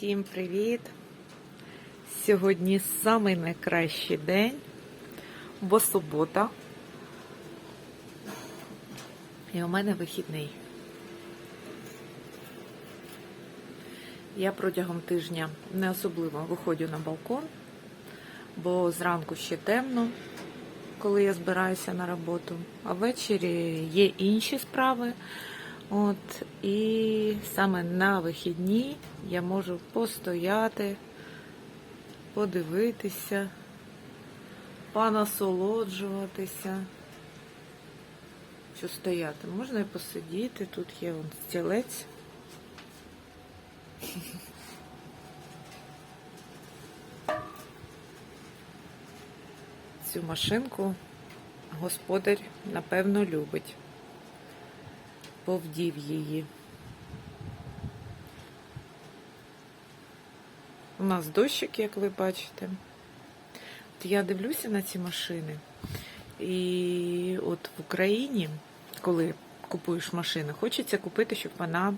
Всім привіт! Сьогодні самий найкращий день, бо субота. І у мене вихідний. Я протягом тижня не особливо виходжу на балкон, бо зранку ще темно, коли я збираюся на роботу, а ввечері є інші справи. От, і саме на вихідні я можу постояти, подивитися, понасолоджуватися. Що стояти? Можна і посидіти, тут є вон стілець. Цю машинку господар, напевно, любить повдів її. У нас дощик, як ви бачите. От я дивлюся на ці машини. І от в Україні, коли купуєш машину, хочеться купити, щоб вона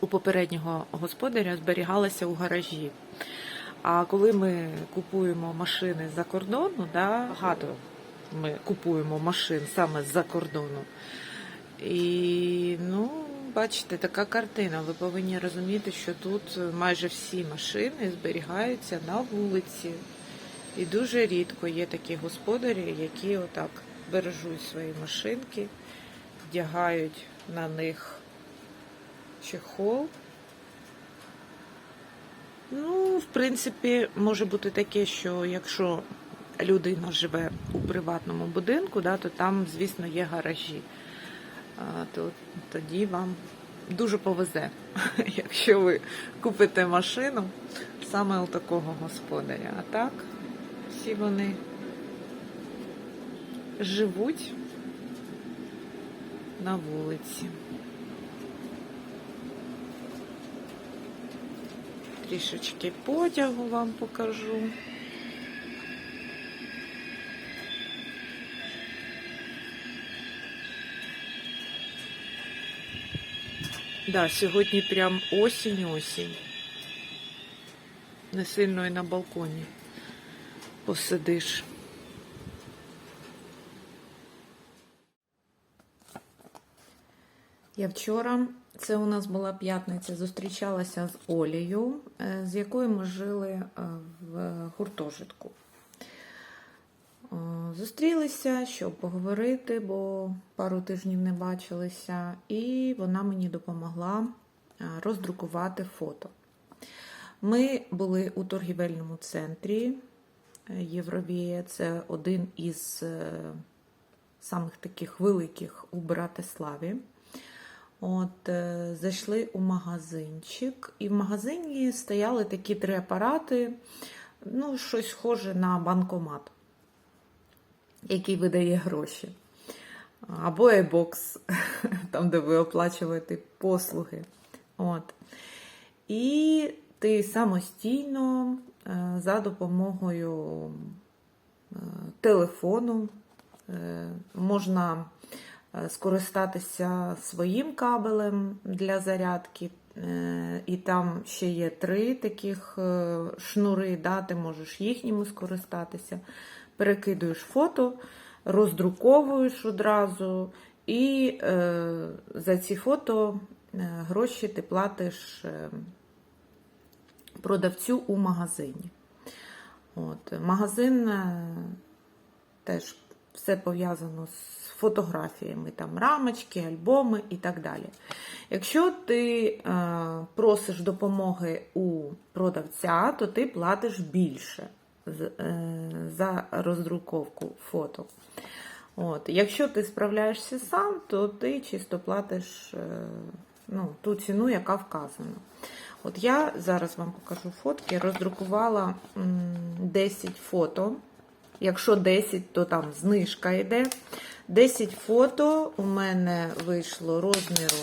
у попереднього господаря зберігалася у гаражі. А коли ми купуємо машини за кордону, да, багато ми купуємо машин саме з-за кордону. І, ну, бачите, така картина. Ви повинні розуміти, що тут майже всі машини зберігаються на вулиці. І дуже рідко є такі господарі, які отак бережуть свої машинки, вдягають на них чехол. Ну, в принципі, може бути таке, що якщо людина живе у приватному будинку, да, то там, звісно, є гаражі то тоді вам дуже повезе, якщо ви купите машину саме у такого господаря. А так, всі вони живуть на вулиці. Трішечки потягу вам покажу. Да, сьогодні прям осінь-осінь. Не сильно і на балконі посидиш. Я вчора, це у нас була п'ятниця, зустрічалася з Олею, е, з якою ми жили е, в гуртожитку. Е, Зустрілися, щоб поговорити, бо пару тижнів не бачилися, і вона мені допомогла роздрукувати фото. Ми були у торгівельному центрі Євровія, це один із самих таких великих у Братиславі. От, Зайшли у магазинчик, і в магазині стояли такі три апарати, ну, щось схоже на банкомат який видає гроші. Або e-box, там, де ви оплачуєте послуги. От. І ти самостійно за допомогою телефону можна скористатися своїм кабелем для зарядки. І там ще є три таких шнури, да, ти можеш їхніми скористатися перекидуєш фото, роздруковуєш одразу, і е, за ці фото е, гроші ти платиш е, продавцю у магазині. От, Магазин е, теж все пов'язано з фотографіями, там рамочки, альбоми і так далі. Якщо ти е, просиш допомоги у продавця, то ти платиш більше. Е, за роздруковку фото. От. Якщо ти справляєшся сам, то ти чисто платиш е, ну, ту ціну, яка вказана. От Я зараз вам покажу фотки. Роздрукувала 10 фото. Якщо 10, то там знижка йде. 10 фото у мене вийшло розміру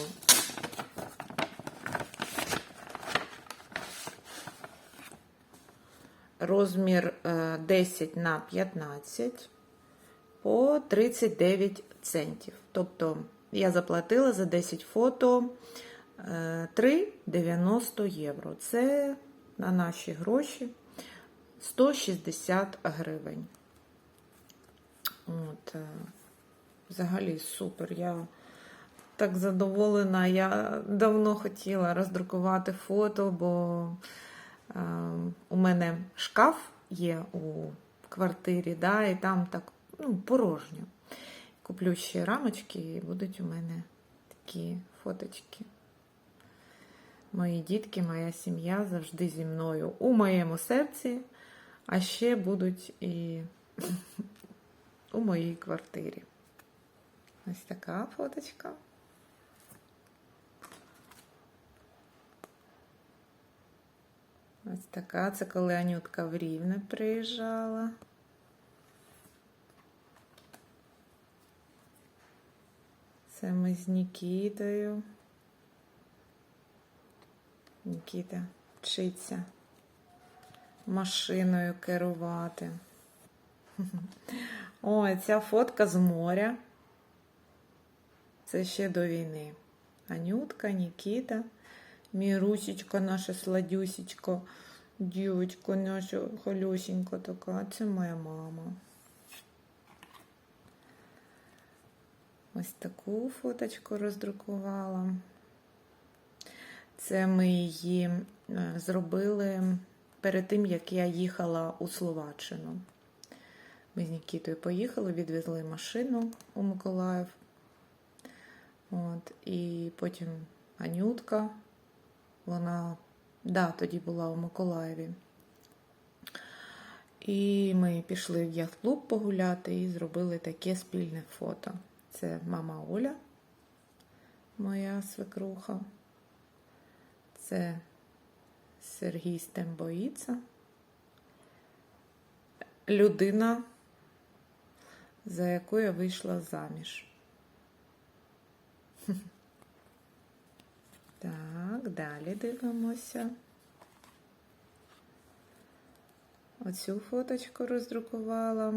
розмір 10 е, на 15 по 39 центів. Тобто я заплатила за 10 фото е, 3,90 євро. Це на наші гроші 160 гривень. От, е, взагалі супер. Я так задоволена. Я давно хотіла роздрукувати фото, бо е, у мене шкаф є у квартирі, да, і там так ну, порожньо. Куплю ще рамочки, і будуть у мене такі фоточки. Мої дітки, моя сім'я завжди зі мною у моєму серці, а ще будуть і у моїй квартирі. Ось така фоточка. Ось така. Це коли Анютка в Рівне приїжджала. Це ми з Нікітою. Нікіта вчиться машиною керувати. Ой, ця фотка з моря. Це ще до війни. Анютка, Нікіта, Мірусечка, наша сладюсечка, дівочка наша холюсенька така. Це моя мама. Ось таку фоточку роздрукувала. Це ми її е, зробили перед тим, як я їхала у Словаччину. Ми з Нікітою поїхали, відвезли машину у Миколаїв. От, і потім Анютка, вона, да, тоді була у Миколаєві. І ми пішли в яхт-клуб погуляти і зробили таке спільне фото. Це мама Оля, моя свекруха. Це Сергій Стембоїца. Людина, за яку я вийшла заміж. Так, далі дивимося. Оцю фоточку роздрукувала.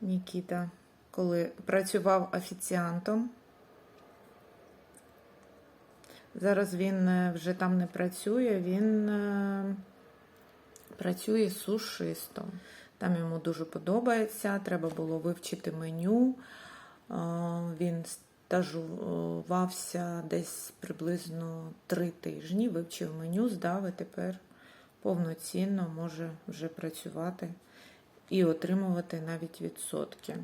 Нікіта, коли працював офіціантом. Зараз він е, вже там не працює, він е, працює сушистом. Там йому дуже подобається, треба було вивчити меню. Е, Він стажувався десь приблизно три тижні, вивчив меню, здав і тепер повноцінно може вже працювати і отримувати навіть відсотки.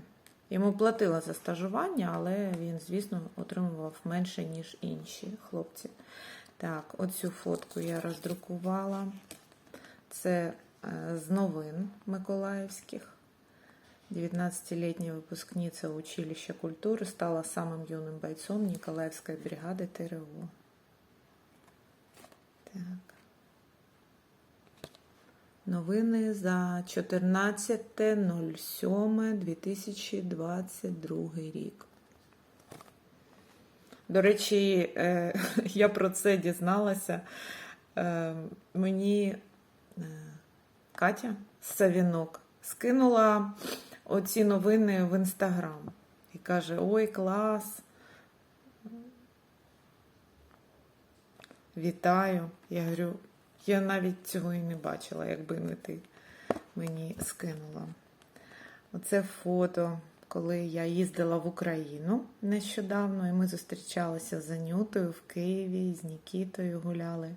Йому платила за стажування, але він, звісно, отримував менше, ніж інші хлопці. Так, оцю фотку я роздрукувала. Це е, з новин Миколаївських. 19-летняя выпускница училища культуры стала самым юным бойцом Николаевской бригады ТРО. Так. Новини за 14.07.2022 рік. До речі, е, я про це дізналася. Е, Мені е, Катя Савінок скинула оці новини в інстаграм і каже: Ой, клас! Вітаю! Я говорю, я навіть цього і не бачила, якби не ти мені скинула. Оце фото, коли я їздила в Україну нещодавно, і ми зустрічалися з Анютою в Києві, з Нікітою гуляли.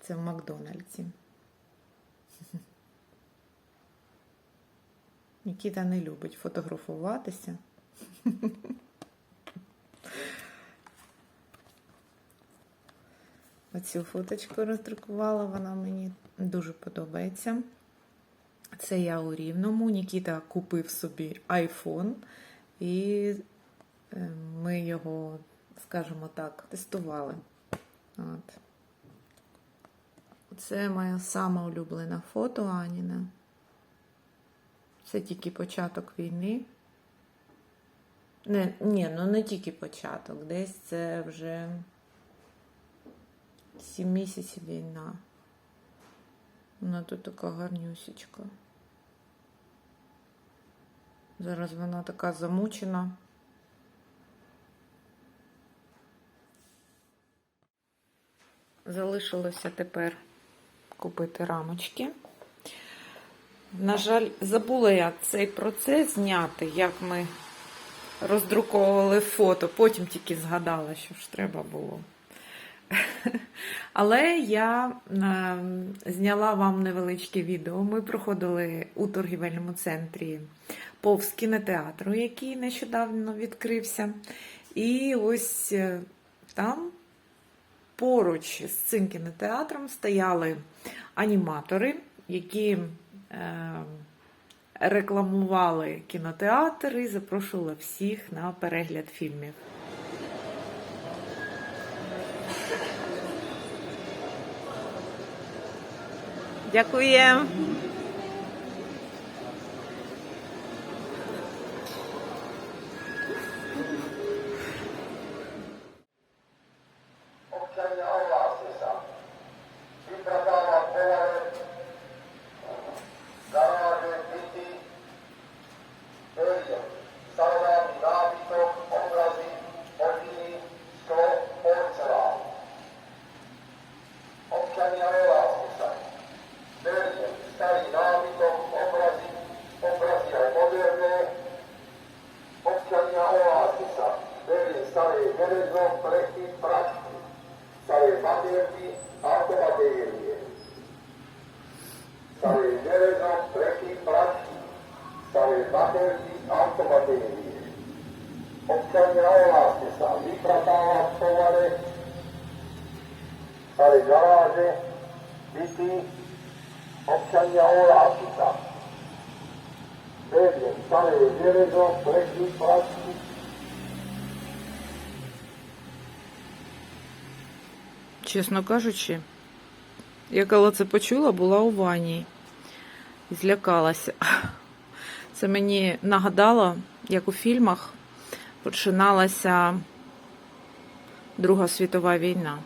Це в Макдональдсі. Нікіта не любить фотографуватися. Оцю фоточку роздрукувала, вона мені дуже подобається. Це я у Рівному. Нікіта купив собі iPhone, і е, ми його, скажімо так, тестували. От. Це моя сама улюблена фото Аніна. Це тільки початок війни. Не, Ні, ну не тільки початок, десь це вже сім місяців війна. Вона тут така гарнюсічка. Зараз вона така замучена. Залишилося тепер купити рамочки. На жаль, забула я цей процес зняти, як ми роздруковували фото. Потім тільки згадала, що ж треба було. Але я е, зняла вам невеличке відео. Ми проходили у торгівельному центрі повз кінотеатру, який нещодавно відкрився. І ось е, там поруч з цим кінотеатром стояли аніматори, які рекламували кінотеатр і запрошували всіх на перегляд фільмів. Дякуємо. Чесно кажучи, я коли це почула, була у ванні. Злякалася. Це мені нагадало, як у фільмах починалася Друга світова війна.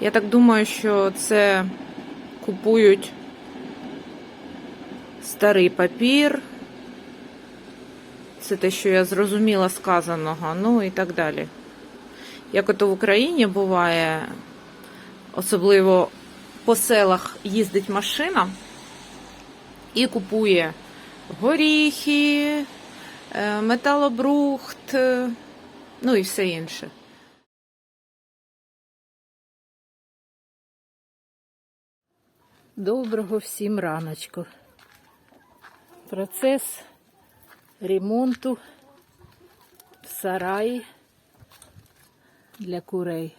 Я так думаю, що це купують старий папір. Це те, що я зрозуміла сказаного, ну і так далі. Як ото в Україні буває, особливо по селах їздить машина і купує горіхи, е, металобрухт, е, ну і все інше. Доброго всім раночку. Процес ремонту в сараї для курей.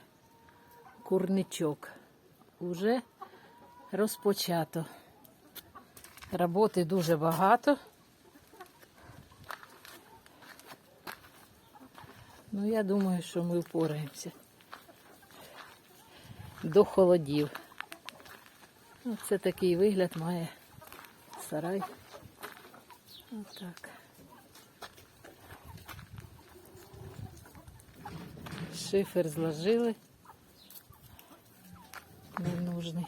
Курничок уже розпочато. Роботи дуже багато. Ну, я думаю, що ми впораємося. До холодів. Оце такий вигляд має сарай. Отак. Шифер зложили. Ненужний.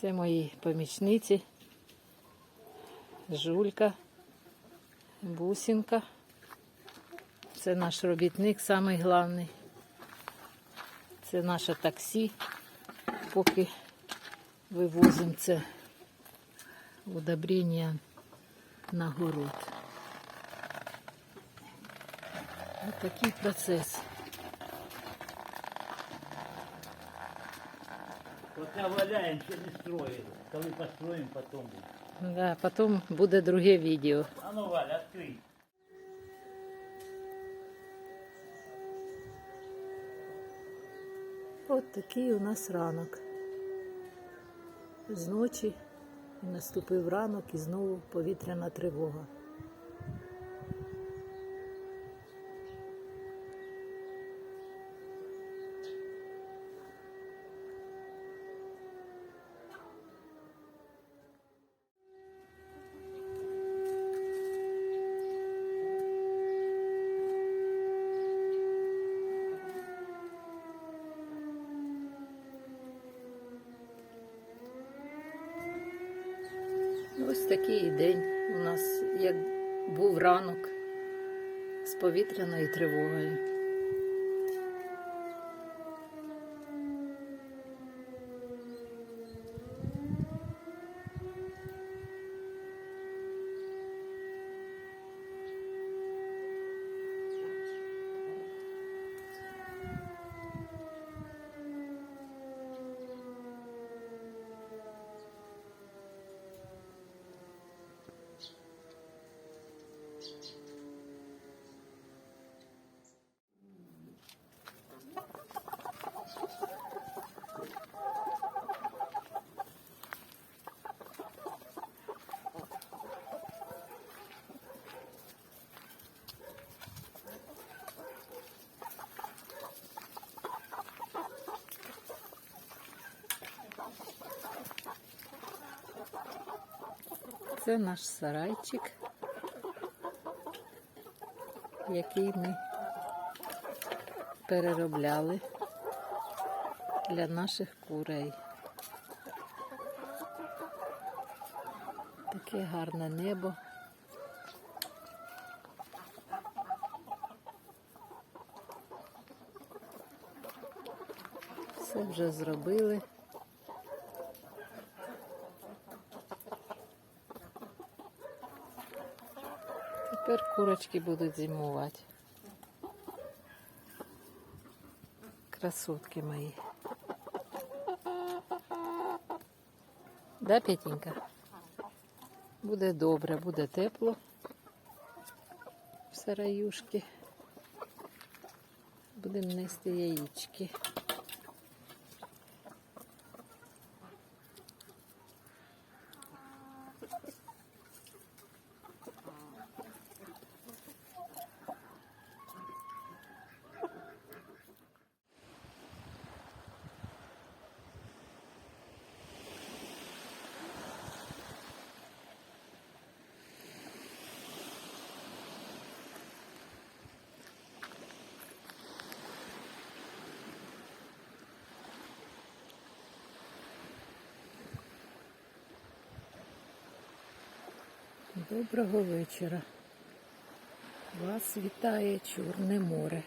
Це мої помічниці. Жулька, бусинка. Це наш робітник, самий головний. Це наше таксі поки вивозимо це удобрення на город. Ось такий процес. Пока валяем, ще не строили. Коли построим, потом будет. Да, потім буде друге відео. А ну, Валя, открой. От такий у нас ранок. Зночі наступив ранок і знову повітряна тривога. Ось такий день у нас, як Був ранок з повітряною тривогою. Це наш сарайчик, який ми переробляли для наших курей. Таке гарне небо. Все вже зробили. Тепер курочки будуть зимувати. Красотки мої. Да, Петенька? Буде добре, буде тепло в сараюшки. Будемо нести яєчки. Доброго вечора. Вас вітає Чорне море.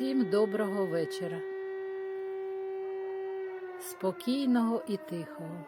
Всім доброго вечора. Спокійного і тихого.